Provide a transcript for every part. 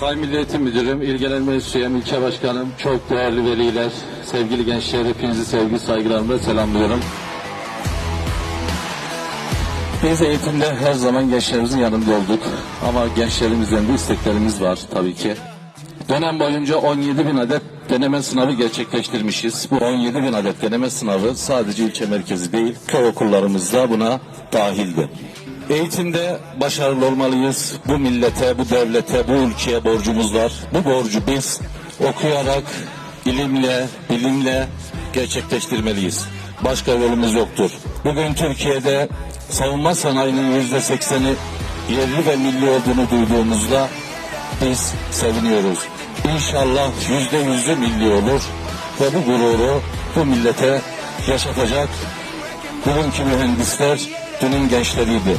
Sayın Milli Eğitim Müdürüm, İl Genel Meclis Üyem, İlçe Başkanım, çok değerli veliler, sevgili gençler, hepinizi sevgi saygılarımla selamlıyorum. Biz eğitimde her zaman gençlerimizin yanında olduk. Ama gençlerimizden de isteklerimiz var tabii ki. Dönem boyunca 17 bin adet deneme sınavı gerçekleştirmişiz. Bu 17 bin adet deneme sınavı sadece ilçe merkezi değil, köy okullarımızda buna dahildi. Eğitimde başarılı olmalıyız. Bu millete, bu devlete, bu ülkeye borcumuz var. Bu borcu biz okuyarak, ilimle, bilimle gerçekleştirmeliyiz. Başka yolumuz yoktur. Bugün Türkiye'de savunma sanayinin yüzde sekseni yerli ve milli olduğunu duyduğumuzda biz seviniyoruz. İnşallah yüzde yüzü milli olur ve bu gururu bu millete yaşatacak bugünkü mühendisler dünün gençleriydi.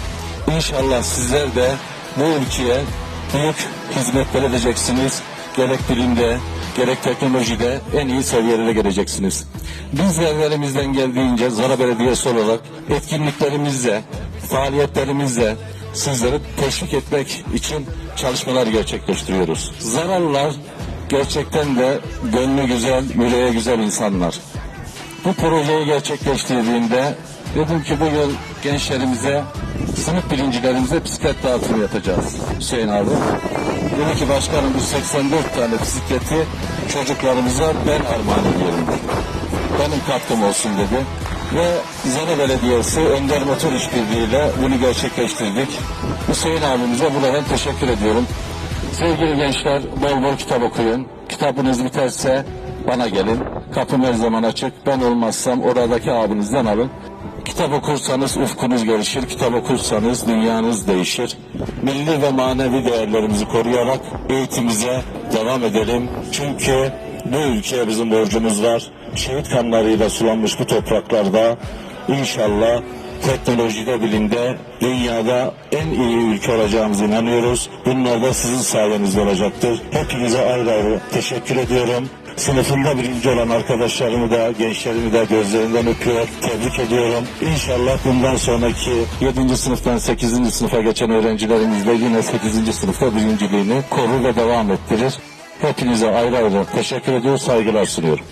İnşallah sizler de bu ülkeye büyük hizmetler edeceksiniz. Gerek bilimde, gerek teknolojide en iyi seviyelere geleceksiniz. Biz de geldiğince Zara Belediyesi olarak etkinliklerimizle, faaliyetlerimizle sizleri teşvik etmek için çalışmalar gerçekleştiriyoruz. Zararlılar gerçekten de gönlü güzel, yüreği güzel insanlar. Bu projeyi gerçekleştirdiğimde dedim ki bu yıl gençlerimize, sınıf birincilerimize bisiklet dağıtımı yapacağız Hüseyin abi. Dedi ki başkanım bu 84 tane bisikleti çocuklarımıza ben armağan ediyorum dedi. Benim katkım olsun dedi. Ve Zana Belediyesi Önder Motor İşbirliği'yle bunu gerçekleştirdik. Hüseyin abimize buradan teşekkür ediyorum. Sevgili gençler bol bol kitap okuyun. Kitabınız biterse bana gelin. Kapım her zaman açık. Ben olmazsam oradaki abinizden alın. Kitap okursanız ufkunuz gelişir. Kitap okursanız dünyanız değişir. Milli ve manevi değerlerimizi koruyarak eğitimimize devam edelim. Çünkü bu ülkeye bizim borcumuz var. Şehit kanlarıyla sulanmış bu topraklarda inşallah teknolojide, bilimde dünyada en iyi ülke olacağımıza inanıyoruz. Bunlar da sizin sayenizde olacaktır. Hepinize ayrı ayrı teşekkür ediyorum. Sınıfında birinci olan arkadaşlarımı da, gençlerimi de gözlerinden öpüyor, tebrik ediyorum. İnşallah bundan sonraki 7. sınıftan 8. sınıfa geçen öğrencilerimiz de yine 8. sınıfta birinciliğini korur ve devam ettirir. Hepinize ayrı ayrı teşekkür ediyor, saygılar sunuyorum.